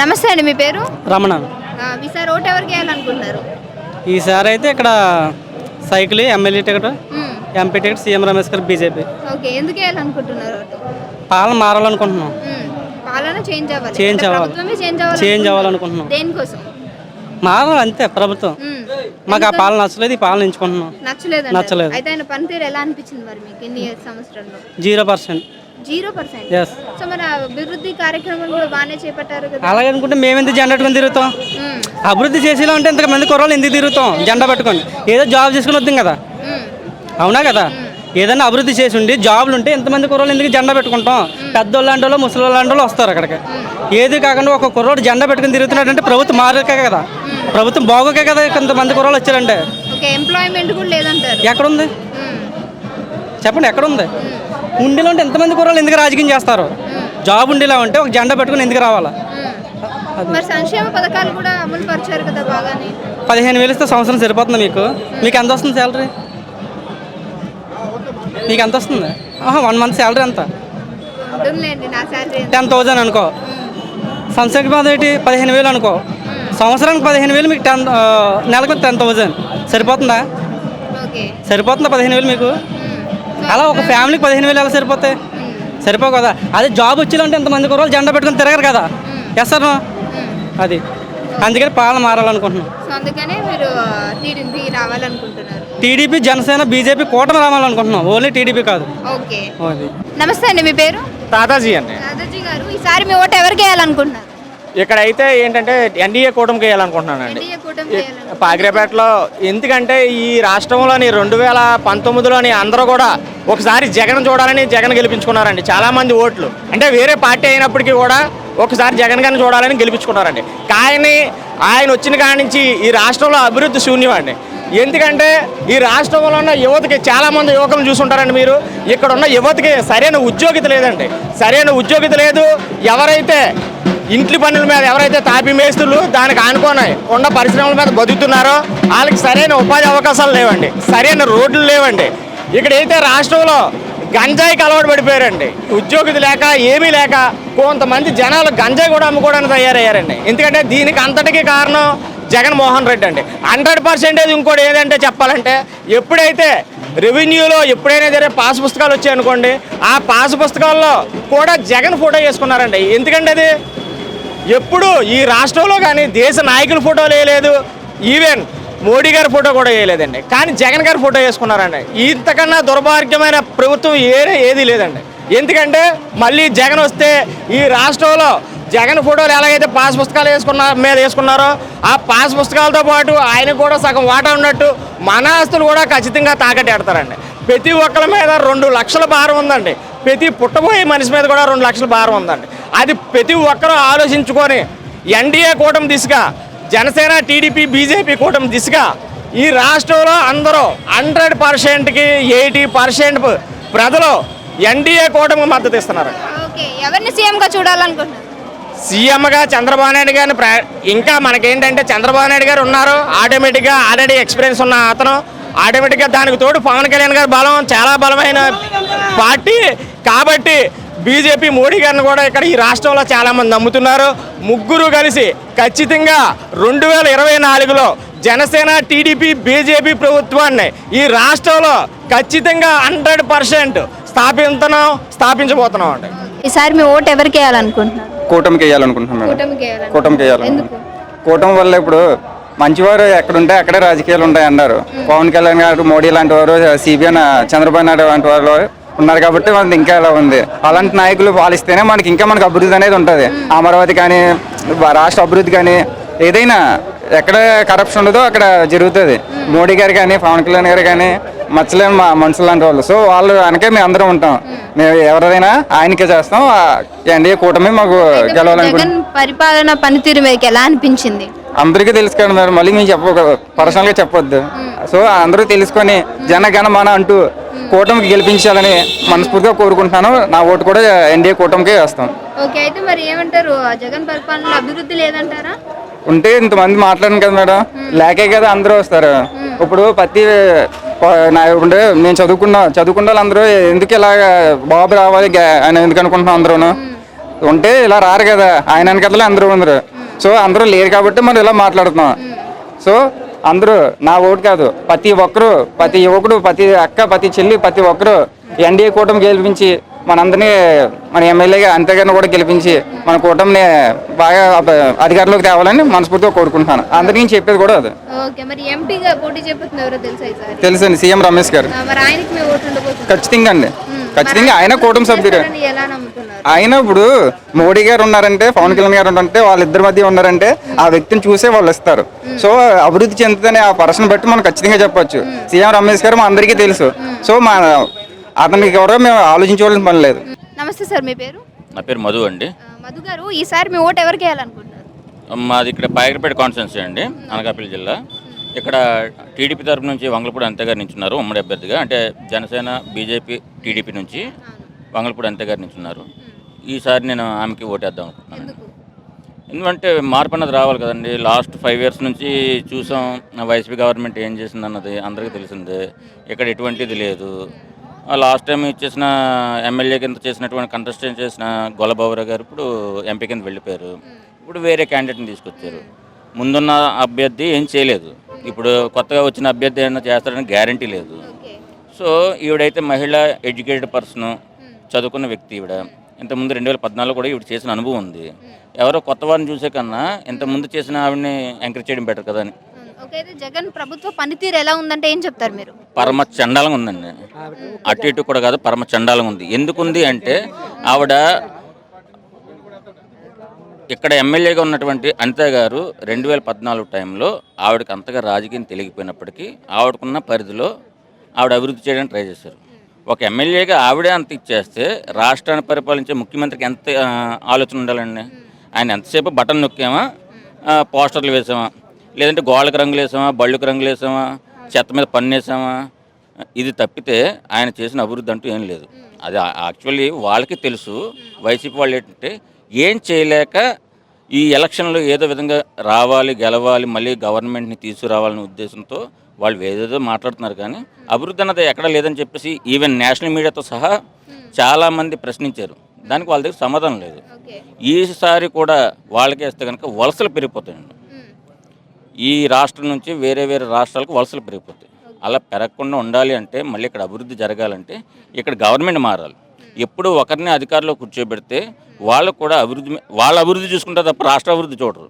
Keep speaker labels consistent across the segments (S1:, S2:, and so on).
S1: నమస్తే అండి మీ పేరు?
S2: రమణ.
S1: ఈసారి ఓటు ఎవరికి వేయాలనుకుంటున్నారు?
S2: ఈసారి అయితే ఇక్కడ cycle MLA ticket. MP ticket CM Ramesh garu BJP.
S1: Okay ఎందుకు వేయాలనుకుంటున్నారు ఓటు?
S2: పాలన మారాలనుకుంటున్నాం.
S1: పాలన చేంజ్ అవ్వాలి.
S2: అవ్వాలి.
S1: చేంజ్
S2: అవ్వాలనుకుంటున్నాం.
S1: దేనికోసం?
S2: మారాలి అంతే ప్రభుత్వం. మాకు ఆ పాలన నచ్చలేదు ఈ పాలన ఎంచుకుంటున్నాం.
S1: నచ్చలేదు
S2: నచ్చలేదు.
S1: అయితే పనితీరు ఎలా అనిపించింది మరి మీకు ఇన్ని సంవత్సరాల్లో?
S2: Zero percent.
S1: Zero percent? So ఆ అభివృద్ధి కార్యక్రమాలు కూడా బాగానే చేపట్టారు కదా?
S2: అలాగే అనుకుంటే జెండా పట్టుకొని తిరుగుతాం. అభివృద్ధి చేసేలా ఉంటే ఇంతమంది కుర్రాళ్ళు ఎందుకు తిరుగుతాం? జెండా పట్టుకొని. ఏదో జాబ్ చేసుకుని వద్దాం కదా. అవునా కదా? ఏదైనా అభివృద్ధి చేసి ఉండి జాబ్లు ఉంటే ఎంతమంది కుర్రోళ్ళు ఎందుకు జెండా పెట్టుకుంటాం? పెద్దోళ్ళు లాంటి వాళ్ళు ముసలి లాంటి వాళ్ళు వస్తారు అక్కడికి. ఏది కాకుండా ఒక కుర్రోడు జెండా పెట్టుకుని తిరుగుతున్నాడంటే ప్రభుత్వం మారకే కదా. ప్రభుత్వం బాగోకే కదా కొంతమంది కుర్రోళ్ళు వచ్చారంటే.
S1: ఎంప్లాయ్మెంట్ కూడా లేదంటారు.
S2: ఎక్కడుంది. చెప్పండి ఎక్కడుంది? ఉండిలో ఉంటే ఎంతమంది కుర్రోళ్ళు ఎందుకు రాజకీయం చేస్తారు? జాబ్ ఉండేలా ఉంటే ఒక జెండా పెట్టుకుని ఎందుకు రావాలా?
S1: మ్మ్. మరి సంక్షేమ పథకాలు కూడా అమలు పరిచారు కదా బాగానే.
S2: పదిహేను వేలు ఇస్తే సంవత్సరం సరిపోతుంది మీకు? మీకు ఎంత వస్తుంది శాలరీ మీకు ఎంత వస్తుంది? వన్ మంత్ శాలరీ ఎంత? టెన్ థౌజండ్ అనుకో. సంవత్సరానికి మాత్రం ఏంటి? పదిహేను వేలు అనుకో. సంవత్సరానికి పదిహేను వేలు మీకు టెన్ నెలకు టెన్ థౌజండ్. సరిపోతుందా? సరిపోతుందా పదిహేను వేలు మీకు? అలా ఒక ఫ్యామిలీకి పదిహేను వేలు ఎలా సరిపోతాయి? సరిపోవు కదా. అదే జాబ్ వచ్చేలాంటే ఎంతమంది కుర్రోళ్ళు జెండా పెట్టుకుని తిరగరు కదా. ఎస్ సార్ అది. అందుకని పాలన మారాలనుకుంటున్నాం.
S1: సో అందుకనే మీరు టీడీపీ రావాలనుకుంటున్నారు.
S2: టీడీపీ జనసేన బీజేపీ కూటమి రావాలనుకుంటున్నాం. ఓన్లీ టీడీపీ కాదు.
S1: ఓకే. నమస్తే అండి మీ పేరు?
S3: తాతాజీ అండి.
S1: దాదాజీ గారు ఈసారి మీ ఓటు ఎవరికి వేయాలనుకుంటున్నారు?
S3: ఇక్కడైతే ఏంటంటే ఎన్డీఏ కూటమికి
S1: కూటమి వేయాలనుకుంటున్నారు
S3: పాగిరేపేటలో ఎందుకంటే ఈ రాష్ట్రంలోని రెండు వేల పంతొమ్మిదిలోని అందరూ కూడా ఒకసారి జగన్ చూడాలని జగన్ గెలిపించుకున్నారండి. చాలామంది ఓట్లు. అంటే వేరే పార్టీ అయినప్పటికీ కూడా ఒకసారి జగన్ గారిని చూడాలని గెలిపించుకున్నారండి. కానీ ఆయన వచ్చిన కాడి నుంచి ఈ రాష్ట్రంలో అభివృద్ధి శూన్యం అండి ఎందుకంటే ఈ రాష్ట్రంలో ఉన్న యువతకి చాలామంది యువకులను చూసుంటారండి మీరు. ఇక్కడ ఉన్న యువతకి సరైన ఉద్యోగిత లేదండి. సరైన ఉద్యోగిత లేదు. ఎవరైతే ఇంటి పనుల మీద ఎవరైతే తాపి మేస్తులు దానికి ఆనుకోనాయి ఉన్న పరిశ్రమల మీద బతుకుతున్నారో వాళ్ళకి సరైన ఉపాధి అవకాశాలు లేవండి. సరైన రోడ్లు లేవండి. ఇక్కడైతే రాష్ట్రంలో గంజాయికి అలవాటు పడిపోయారండి. ఉద్యోగులు లేక ఏమీ లేక కొంతమంది జనాలు గంజాయి కూడా అమ్ముకోవడానికి తయారయ్యారండి. ఎందుకంటే దీనికి అంతటికీ కారణం జగన్మోహన్ రెడ్డి అండి. హండ్రెడ్ పర్సెంటేజ్ ఇంకోటి ఏదంటే చెప్పాలంటే ఎప్పుడైతే రెవెన్యూలో ఎప్పుడైనా సరే పాస్ పుస్తకాలు వచ్చాయనుకోండి ఆ పాస్ పుస్తకాల్లో కూడా జగన్ ఫోటో వేసుకున్నారండి. ఎందుకంటే అది ఎప్పుడు ఈ రాష్ట్రంలో కానీ దేశ నాయకుల ఫోటోలు వేయలేదు. ఈవెన్ మోడీ గారి ఫోటో కూడా వేయలేదండి. కానీ జగన్ గారి ఫోటో వేసుకున్నారండి. ఇంతకన్నా దుర్భాగ్యమైన ప్రభుత్వం ఏరే ఏది లేదండి. ఎందుకంటే మళ్ళీ జగన్ వస్తే ఈ రాష్ట్రంలో జగన్ ఫోటోలు ఎలాగైతే పాస్ పుస్తకాలు వేసుకున్న మీద వేసుకున్నారో ఆ పాస్ పుస్తకాలతో పాటు ఆయన కూడా సగం వాటా ఉన్నట్టు మన ఆస్తులు కూడా ఖచ్చితంగా తాకట్టేడతారండి. ప్రతి ఒక్కరి మీద రెండు లక్షల భారం ఉందండి. ప్రతి పుట్టబోయే మనిషి మీద కూడా రెండు లక్షల భారం ఉందండి. అది ప్రతి ఒక్కరూ ఆలోచించుకొని ఎన్డీఏ కూటమి దిశగా జనసేన టీడీపీ బీజేపీ కూటమి దిశగా ఈ రాష్ట్రంలో అందరూ హండ్రెడ్ పర్సెంట్కి ఎయిటీ పర్సెంట్ ప్రజలు ఎన్డీఏ కూటమికి మద్దతు ఇస్తున్నారు.
S1: ఎవరిని సీఎంగా చూడాలనుకుంటున్నారు?
S3: సీఎంగా చంద్రబాబు నాయుడు గారిని ప్ర ఇంకా మనకేంటంటే చంద్రబాబు నాయుడు గారు ఉన్నారు ఆటోమేటిక్గా ఆల్రెడీ ఎక్స్పీరియన్స్ ఉన్న అతను ఆటోమేటిక్గా దానికి తోడు పవన్ కళ్యాణ్ గారి బలం చాలా బలమైన పార్టీ కాబట్టి బీజేపీ మోడీ గారిని కూడా ఇక్కడ ఈ రాష్ట్రంలో చాలామంది నమ్ముతున్నారు. ముగ్గురు కలిసి ఖచ్చితంగా రెండు వేల ఇరవై నాలుగులో జనసేన టీడీపీ బీజేపీ ప్రభుత్వాన్ని ఈ రాష్ట్రంలో ఖచ్చితంగా హండ్రెడ్ పర్సెంట్ స్థాపిస్తున్నాం స్థాపించబోతున్నాం అండి.
S1: ఈసారి మీ ఓటు ఎవరికి వేయాలనుకుంటున్నారు?
S4: కూటమికి వేయాలనుకుంటున్నాను మేడం.
S1: కూటమికి ఎందుకు?
S4: కూటమి వల్ల ఇప్పుడు మంచివారు ఎక్కడుంటే అక్కడే రాజకీయాలు ఉంటాయి అన్నారు పవన్ కళ్యాణ్ గారు మోడీ లాంటి వారు సిబిఎన్ చంద్రబాబు నాయుడు లాంటి వారు ఉన్నారు కాబట్టి మనది ఇంకా ఇలా ఉంది? అలాంటి నాయకులు పాలిస్తేనే మనకి ఇంకా మనకి అభివృద్ధి అనేది ఉంటుంది. అమరావతి కానీ రాష్ట్ర అభివృద్ధి కానీ ఏదైనా ఎక్కడ కరప్షన్ ఉండదో అక్కడ జరుగుతుంది. మోడీ గారు కానీ పవన్ కళ్యాణ్ గారు కానీ మచ్చలేని మా మనుషులు లాంటి వాళ్ళు. సో వాళ్ళు వెనకే మేము అందరం ఉంటాం. మేము. ఎవరైనా ఆయనకే చేస్తాం. ఎన్డీఏ కూటమి మాకు గెలవాలనుకుంటున్నాం.
S1: పరిపాలన పనితీరు మీకు ఎలా అనిపించింది?
S4: అందరికీ తెలుసు కదా మేడం మళ్ళీ మేము చెప్ప పర్సనల్గా చెప్పొద్దు. సో అందరూ తెలుసుకొని జనగణ మన అంటూ కూటమికి గెలిపించాలని మనస్ఫూర్తిగా కోరుకుంటున్నాను. నా ఓటు కూడా ఎన్డీఏ కూటమికే వేస్తాం.
S1: ఓకే అయితే మరి ఏమంటారు? జగన్ పరిపాలనలో అభివృద్ధి లేదంటారా?
S4: ఉంటే ఇంతమంది మాట్లాడాను కదా మేడం. లేకే కదా అందరూ వస్తారు. ఇప్పుడు ప్రతి నా ఇప్పుడు నేను చదువుకున్న చదువుకున్న వాళ్ళందరూ ఎందుకు ఇలా బాబు రావాలి అని ఎందుకు అనుకుంటున్నాం అందరూ ఉంటే ఇలా రారు కదా. ఆయన అందరూ ఉన్నారు. సో అందరూ లేరు కాబట్టి మనం ఇలా మాట్లాడుతున్నాం. సో అందరూ నా ఓటు కాదు. ప్రతి ఒక్కరు ప్రతి యువకుడు ప్రతి అక్క ప్రతి చెల్లి ప్రతి ఒక్కరు ఎన్డీఏ కూటమి గెలిపించి మనందరినీ మన ఎమ్మెల్యేగా అంతేగాని కూడా గెలిపించి మన కూటమిని బాగా అధికారంలోకి తేవాలని మనస్ఫూర్తిగా కోరుకుంటున్నాను. అందరికీ చెప్పేది కూడా అది. తెలుసండి సీఎం రమేష్ గారు. ఖచ్చితంగా అండి. ఖచ్చితంగా ఆయన కూటమి సభ్యుడు. ఆయన ఇప్పుడు మోడీ గారు ఉన్నారంటే పవన్ కళ్యాణ్ గారు ఉన్నారంటే వాళ్ళిద్దరి మధ్య ఉన్నారంటే ఆ వ్యక్తిని చూసే వాళ్ళు ఇస్తారు సో అభివృద్ధి చెందుతుందని ఆ పర్సన్ బట్టి మనం ఖచ్చితంగా చెప్పొచ్చు. సీఎం రమేష్ గారు మా అందరికీ తెలుసు. సో మా అతనికి కూడా మేము ఆలోచించవలసిన పని లేదు.
S1: నమస్తే సార్ మీ పేరు?
S5: నా పేరు మధు అండి.
S1: మధు గారు ఈసారి మీ ఓటు ఎవరికి వేయాలనుకుంటున్నారు?
S5: మాది ఇక్కడ పాయకరపేట కాన్స్టిట్యున్సీ అండి అనకాపల్లి జిల్లా. ఇక్కడ టీడీపీ తరపు నుంచి వంగలపూడి అంతే గారు నించున్నారు ఉమ్మడి అభ్యర్థిగా. అంటే జనసేన బీజేపీ టీడీపీ నుంచి వంగలపూడి అంతే గారు నించున్నారు. ఈసారి నేను ఆమెకి ఓటేద్దాం అనుకుంటున్నాను. ఎందుకంటే మార్పు అన్నది రావాలి కదండి. లాస్ట్ ఫైవ్ ఇయర్స్ నుంచి చూసాం వైసీపీ గవర్నమెంట్ ఏం చేసింది అన్నది అందరికీ తెలిసిందే. ఇక్కడ ఎటువంటిది లేదు. లాస్ట్ టైం ఇచ్చేసిన ఎమ్మెల్యే కింద చేసినటువంటి కంటెస్టెంట్ చేసిన గొల్లబాబురావు గారు ఇప్పుడు ఎంపీ కింద వెళ్ళిపోయారు. ఇప్పుడు వేరే క్యాండిడేట్ని తీసుకొచ్చారు. ముందున్న అభ్యర్థి ఏం చేయలేదు. ఇప్పుడు కొత్తగా వచ్చిన అభ్యర్థి ఏమైనా చేస్తాడని గ్యారంటీ లేదు. సో ఈవిడైతే మహిళ ఎడ్యుకేటెడ్ పర్సన్ చదువుకున్న వ్యక్తి ఈవిడ. ఇంతకుముందు రెండు వేల పద్నాలుగు కూడా ఈవిడ చేసిన అనుభవం ఉంది. ఎవరో కొత్త వారిని చూసే కన్నా ఇంతకుముందు చేసిన ఆవిడని ఎంకరేజ్ చేయడం బెటర్ కదా అని.
S1: జగన్ ప్రభుత్వ పనితీరు ఎలా ఉందంటే ఏం చెప్తారు మీరు?
S5: పరమ చండాలంగా ఉందండి. అటు ఇటు కూడా కాదు పరమ చండాలంగా ఉంది. ఎందుకుంది అంటే ఆవిడ ఇక్కడ ఎమ్మెల్యేగా ఉన్నటువంటి అనిత గారు రెండు వేల పద్నాలుగు టైంలో ఆవిడకి అంతగా రాజకీయం తెలియకపోయినప్పటికీ ఆవిడకున్న పరిధిలో ఆవిడ అభివృద్ధి చేయడానికి ట్రై చేశారు. ఒక ఎమ్మెల్యేగా ఆవిడే అంత ఇచ్చేస్తే రాష్ట్రాన్ని పరిపాలించే ముఖ్యమంత్రికి ఎంత ఆలోచన ఉండాలండి? ఆయన ఎంతసేపు బటన్ నొక్కామా? పోస్టర్లు వేసామా? లేదంటే గోళ్ళకి రంగులు వేసామా? బళ్ళకి రంగులు వేసామా? చెత్త మీద పన్నేసామా ఇది తప్పితే ఆయన చేసిన అభివృద్ధి అంటూ ఏం లేదు. అది యాక్చువల్లీ వాళ్ళకి తెలుసు. వైసీపీ వాళ్ళు ఏంటంటే ఏం చేయలేక ఈ ఎలక్షన్లో ఏదో విధంగా రావాలి గెలవాలి మళ్ళీ గవర్నమెంట్ని తీసుకురావాలనే ఉద్దేశంతో వాళ్ళు ఏదేదో మాట్లాడుతున్నారు కానీ అభివృద్ధి అన్నది ఎక్కడ లేదని చెప్పేసి ఈవెన్ నేషనల్ మీడియాతో సహా చాలామంది ప్రశ్నించారు. దానికి వాళ్ళ దగ్గర సమాధానం లేదు. ఈసారి కూడా వాళ్ళకే ఇస్తే కనుక వలసలు పెరిగిపోతాయండి. ఈ రాష్ట్రం నుంచి వేరే వేరే రాష్ట్రాలకు వలసలు పెరిగిపోతాయి. అలా పెరగకుండా ఉండాలి అంటే మళ్ళీ ఇక్కడ అభివృద్ధి జరగాలంటే ఇక్కడ గవర్నమెంట్ మారాలి. ఎప్పుడు ఒకరిని అధికారంలో కూర్చోబెడితే వాళ్ళకు కూడా అభివృద్ధి వాళ్ళ అభివృద్ధి చూసుకుంటే తప్ప రాష్ట్ర అభివృద్ధి చూడరు.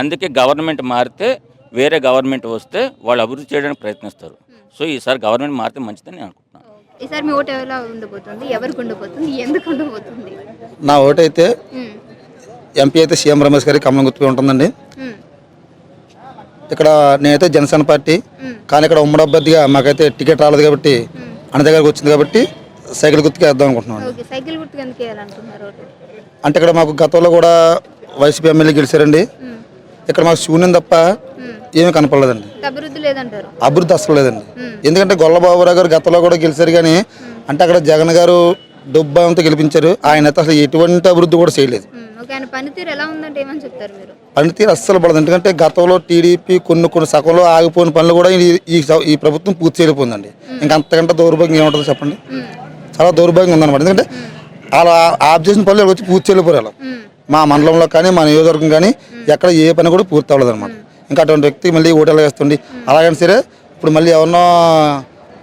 S5: అందుకే గవర్నమెంట్ మారితే వేరే గవర్నమెంట్ వస్తే వాళ్ళు అభివృద్ధి చేయడానికి ప్రయత్నిస్తారు. సో ఈసారి గవర్నమెంట్ మారితే మంచిదని నేను అనుకుంటున్నాను.
S1: ఈసారి మీ ఓటు ఎలా ఉండబోతుంది ఎవరికి ఉండబోతుంది ఎందుకు ఉండబోతుంది
S6: నా ఓటు అయితే ఎంపీ అయితే సీఎం రమేష్ గారి కమలం గుర్తుపై ఉంటుందండి. ఇక్కడ నేనైతే జనసేన పార్టీ కానీ ఇక్కడ ఉమ్మడి అభ్యర్థిగా మాకైతే టికెట్ రాలేదు కాబట్టి అన్న దగ్గరకు వచ్చింది కాబట్టి సైకిల్ గుర్తుకే వేద్దాం అనుకుంటున్నాను. అంటే ఇక్కడ మాకు గతంలో కూడా వైసీపీ ఎమ్మెల్యే గెలిచారండి. ఇక్కడ మాకు శూన్యం తప్ప ఏమీ కనపడలేదండి.
S1: అభివృద్ధి లేదంటారు.
S6: అభివృద్ధి అసలు లేదండి. ఎందుకంటే గొల్లబాబురావు గారు గతంలో కూడా గెలిచారు కానీ అంటే అక్కడ జగన్ గారు డబ్బుతో గెలిపించారు. ఆయన అసలు ఎటువంటి అభివృద్ధి కూడా చేయలేదు.
S1: పనితీరు ఎలా ఉందంటే ఏమని చెప్తారు మీరు?
S6: పనితీరు అస్సలు పడదు. ఎందుకంటే గతంలో టీడీపీ కొన్ని కొన్ని సగంలో ఆగిపోయిన పనులు కూడా ఈ- ఈ ప్రభుత్వం పూర్తి చేయలేకపోయిందండి. ఇంకా అంతకంటే దౌర్భాగ్యం ఏముంటుందో చెప్పండి? చాలా దౌర్భాగ్యం ఉందన్నమాట. ఎందుకంటే అలా ఆఫ్ చేసిన పనులు వచ్చి పూర్తి చేయలేకపోయారు మా మండలంలో కానీ మా నియోజకవర్గం కానీ ఎక్కడ ఏ పని కూడా పూర్తి అవ్వలేదు అనమాట ఇంకా అటువంటి వ్యక్తి మళ్ళీ ఓటర్లు వేస్తుంది అలాగని సరే ఇప్పుడు మళ్ళీ ఎవరినో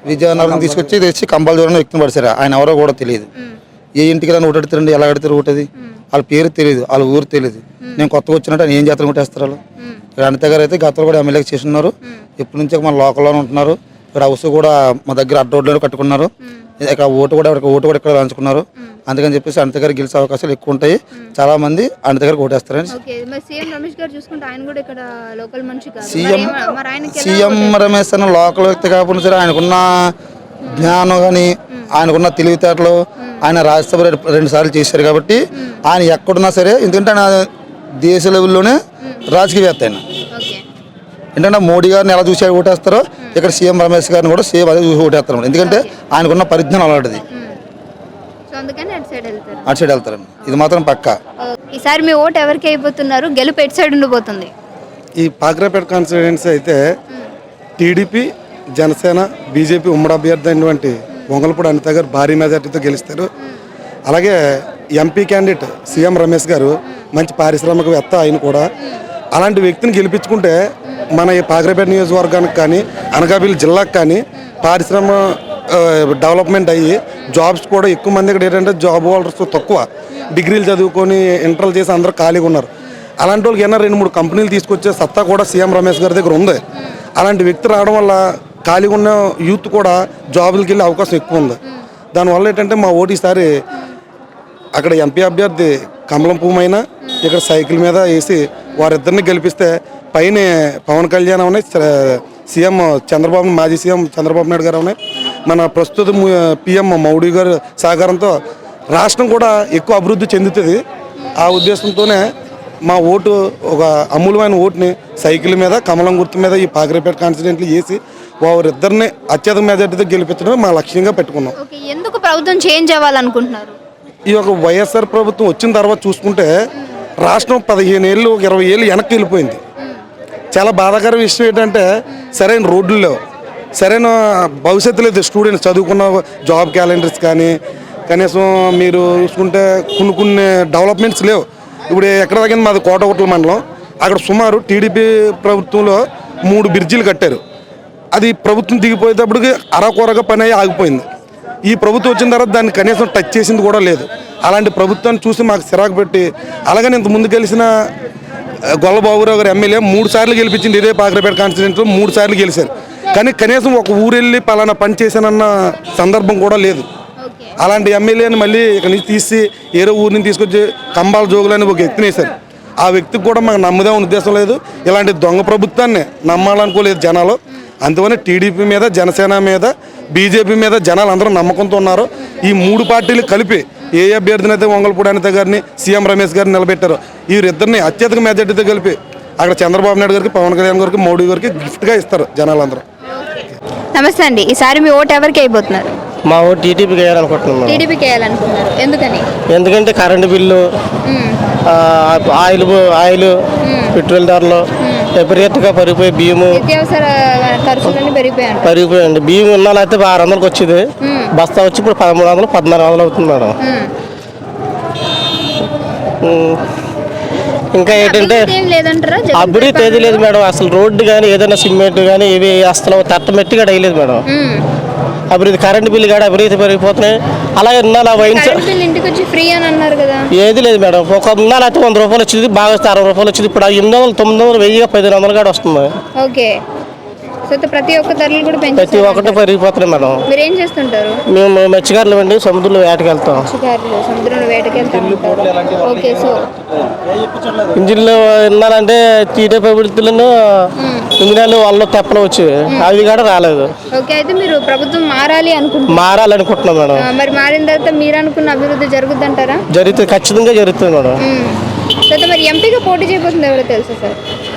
S6: విజయనగరం తీసుకొచ్చి తెచ్చి కంబాలు చూడని వ్యక్తిని పడిసారు ఆయన ఎవరో కూడా తెలియదు. ఏ ఇంటికి రాని ఓటు ఎలా అడుగుతారు ఓటది వాళ్ళ పేరు తెలియదు. వాళ్ళ ఊరు తెలియదు. నేను కొత్తగా వచ్చినట్టు ఆయన ఏం చేస్తారు? కొట్టేస్తారు వాళ్ళు? అనిత గారు అయితే గతంలో కూడా ఎమ్మెల్యేకి చేసి ఉన్నారు. ఎప్పటి నుంచో మన లోకల్లోనే ఉంటున్నారు. హౌస్ కూడా మా దగ్గర అడ్డోడ్లో కట్టుకున్నారు. ఇక్కడ ఓటు కూడా ఓటు కూడా ఇక్కడ పంచుకున్నారు అందుకని చెప్పేసి అనిత గారు గెలిచే అవకాశాలు ఎక్కువ ఉంటాయి. చాలా మంది అనిత గారికి ఓటేస్తారని
S1: సీఎం
S6: సీఎం రమేష్ అన్న లోకల్ వ్యక్తి కాకుండా సరే ఆయనకున్న జ్ఞానం కానీ ఆయనకున్న తెలివితేటలు ఆయన రాజ్యసభ రెండు- సార్లు చేశారు కాబట్టి ఆయన ఎక్కడున్నా సరే ఎందుకంటే ఆయన దేశ లెవెల్లోనే రాజకీయవేత్త ఆయన. ఏంటంటే మోడీ గారిని ఎలా చూసి ఓటేస్తారో ఇక్కడ సీఎం రమేష్ గారిని కూడా సేమ్ అదే చూసి ఓటేస్తారు ఎందుకంటే ఆయనకున్న పరిజ్ఞానం అలాంటిది.
S1: సో అందుకని అటు సైడ్
S6: వెళ్తారండి. ఇది మాత్రం పక్కా.
S1: ఈసారి మీ ఓటు ఎవరికి అయిపోతున్నారు? గెలుపు ఎటు సైడ్ ఉండబోతుంది
S7: ఈ పాకరాపేట కాన్స్టిట్యుయెన్సీ అయితే టీడీపీ జనసేన బీజేపీ ఉమ్మడి అభ్యర్థి అయినటువంటి వంగలపూడి అనిత గారు భారీ మెజార్టీతో గెలుస్తారు. అలాగే ఎంపీ క్యాండిడేట్ సీఎం రమేష్ గారు మంచి పారిశ్రామికవేత్త ఆయన కూడా. అలాంటి వ్యక్తిని గెలిపించుకుంటే మన ఈ పాగరేపేట నియోజకవర్గానికి కానీ అనకాపల్లి జిల్లాకు కానీ పారిశ్రమ డెవలప్మెంట్ అయ్యి జాబ్స్ కూడా ఎక్కువ మంది ఇక్కడ ఏంటంటే జాబ్ హోల్డర్స్ తక్కువ. డిగ్రీలు చదువుకొని ఇంటర్లు చేసి అందరూ ఖాళీగా ఉన్నారు. అలాంటి వాళ్ళకి ఏమైనా రెండు మూడు కంపెనీలు తీసుకొచ్చే సత్తా కూడా సీఎం రమేష్ గారి దగ్గర ఉంది. అలాంటి వ్యక్తి రావడం వల్ల ఖాళీగా ఉన్న యూత్ కూడా జాబులకి వెళ్ళే అవకాశం ఎక్కువ ఉంది. దానివల్ల ఏంటంటే మా ఓటు ఈసారి అక్కడ ఎంపీ అభ్యర్థి కమలం పూమైనా ఇక్కడ సైకిల్ మీద వేసి వారిద్దరిని గెలిపిస్తే పైన పవన్ కళ్యాణ్ ఉన్నాయి సీఎం చంద్రబాబు మాజీ సీఎం చంద్రబాబు నాయుడు గారు ఉన్నాయి. మన ప్రస్తుత పిఎం మౌడీ గారు సహకారంతో రాష్ట్రం కూడా ఎక్కువ అభివృద్ధి చెందుతుంది. ఆ ఉద్దేశంతోనే మా ఓటు ఒక అమూల్యమైన ఓటుని సైకిల్ మీద కమలం గుర్తు మీద ఈ పాకిరేపేట కాన్స్టిట్యూంట్లు వేసి వారిద్దరిని అత్యధిక మెజార్టీతో గెలిపించడమే మా లక్ష్యంగా పెట్టుకున్నాం.
S1: ఎందుకు ప్రభుత్వం చేంజ్ అవ్వాలనుకుంటున్నారు?
S7: ఈ యొక్క వైఎస్ఆర్ ప్రభుత్వం వచ్చిన తర్వాత చూసుకుంటే రాష్ట్రం పదిహేను ఏళ్ళు ఇరవై ఏళ్ళు వెనక్కి వెళ్ళిపోయింది. చాలా బాధాకర విషయం ఏంటంటే సరైన రోడ్లు లేవు. సరైన భవిష్యత్తు లేదు. స్టూడెంట్స్ చదువుకున్న జాబ్ క్యాలెండర్స్ కానీ కనీసం మీరు చూసుకుంటే కొన్ని కొన్ని డెవలప్మెంట్స్ లేవు. ఇప్పుడు ఎక్కడ తగ్గింది మాది కోటగుట్ల మండలం. అక్కడ సుమారు టీడీపీ ప్రభుత్వంలో మూడు బ్రిడ్జిలు కట్టారు. అది ప్రభుత్వం దిగిపోయేటప్పటికి అరకొరగా పని అయ్యి ఆగిపోయింది. ఈ ప్రభుత్వం వచ్చిన తర్వాత దాన్ని కనీసం టచ్ చేసింది కూడా లేదు. అలాంటి ప్రభుత్వాన్ని చూసి మాకు సిరాకు పెట్టి అలాగని ఇంత ముందు గెలిచిన ఆ, గొల్లబాబురావు గారు ఎమ్మెల్యే మూడు సార్లు గెలిపించింది ఇదే పాకరపేట కాన్స్టిట్యూన్సీలో మూడు సార్లు గెలిచారు. కానీ కనీసం ఒక ఊరెళ్ళి పలానా పని చేశానన్న సందర్భం కూడా లేదు. అలాంటి ఎమ్మెల్యేని మళ్ళీ ఇక్కడ నుంచి తీసి ఏరో ఊరి నుంచి తీసుకొచ్చి కంబాల జోగులని ఒక వ్యక్తిని వేశారు. ఆ వ్యక్తికి కూడా మాకు నమ్మదామని ఉద్దేశం లేదు. ఇలాంటి దొంగ ప్రభుత్వాన్ని నమ్మాలనుకోలేదు జనాలు. అందువల్ల టీడీపీ మీద జనసేన మీద బీజేపీ మీద జనాలు అందరూ నమ్మకంతో ఉన్నారు. ఈ మూడు పార్టీలు కలిపి ఏ అభ్యర్థిని అయితే వంగలపూడి అనిత గారిని సీఎం రమేష్ గారిని నిలబెట్టారో వీరిద్దరిని అత్యధిక మెజార్టీతో కలిపి అక్కడ చంద్రబాబు నాయుడు గారికి పవన్ కళ్యాణ్ గారికి మోడీ గారికి గిఫ్ట్గా ఇస్తారు జనాలందరూ.
S1: నమస్తే అండి. ఈసారి మీ ఓటు ఎవరికి అయిపోతున్నారు?
S8: మా ఊరు టీడీపీకి వేయాలనుకుంటున్నాం మేడం.
S1: టీడీపీకి వేయాలనుకుంటున్నారు. ఎందుకని?
S8: ఎందుకంటే current bill oil oil petrol ధరలు విపరీతంగా పెరిగిపోయి బియ్యము
S1: నిత్యావసర ఖర్చులన్నీ పెరిగిపోయాయి
S8: పెరిగిపోయండి బియ్యం ఉన్నాళ్ళు అయితే ఆరు వందలకి వచ్చేది. బస్తా వచ్చి ఇప్పుడు పదమూడు వందలు పద్నాలుగు వందలు అవుతుంది మేడం. ఇంకా ఏంటంటే అభివృద్ధి ఏది లేదు మేడం. అసలు రోడ్డు కానీ ఏదైనా సిమెంట్ కానీ ఇవి అసలు తట్ట మెట్టిగా వేయలేదు మేడం. అభివృద్ధి కరెంటు బిల్లు కూడా అభివృద్ధి పెరిగిపోతున్నాయి. అలాగే
S1: అన్నారు కదా.
S8: ఏది లేదు మేడం. ఒక ఇన్నాళ్ళు అయితే వంద రూపాయలు వచ్చింది బాగా వస్తే అరవై రూపాయలు వచ్చింది. ఇప్పుడు ఎనిమిది వందలు తొమ్మిది వందలు వెయ్యి పదిహేను వందలు కూడా వస్తుంది.
S1: ఓకే. సో ప్రతి ఒక్క ధరలు కూడా
S8: ప్రతి ఒక్కటి పెరిగిపోతున్నాయి మేడం.
S1: మీరు ఏం చేస్తుంటారు?
S8: మేము మత్స్యకారులు అండి సముద్రంలో వేటకి వెళ్తాం.
S1: షికారులు సముద్రంలో వేటకెళ్తా ఉంటారు ఓకే సో
S8: ఇంజిన్లు విన్నారంటే తీటే ప్రవృత్తులను ఇంజిన్లు వాళ్ళు తెప్పలు వచ్చి అవి కూడా రాలేదు.
S1: ఓకే అయితే మీరు ప్రభుత్వం మారాలి అనుకుంటున్నారు.
S8: మారాలనుకుంటున్నాం మేడం.
S1: ఆ, మరి మారిన తర్వాత మీరు అనుకున్న అభివృద్ధి జరుగుద్దంటారా
S8: జరుగుతుంది ఖచ్చితంగా జరుగుతుంది మేడం.
S1: అయితే మరి ఎంపీగా పోటీ చేయబోతుంది ఎవరో తెలుసా సార్?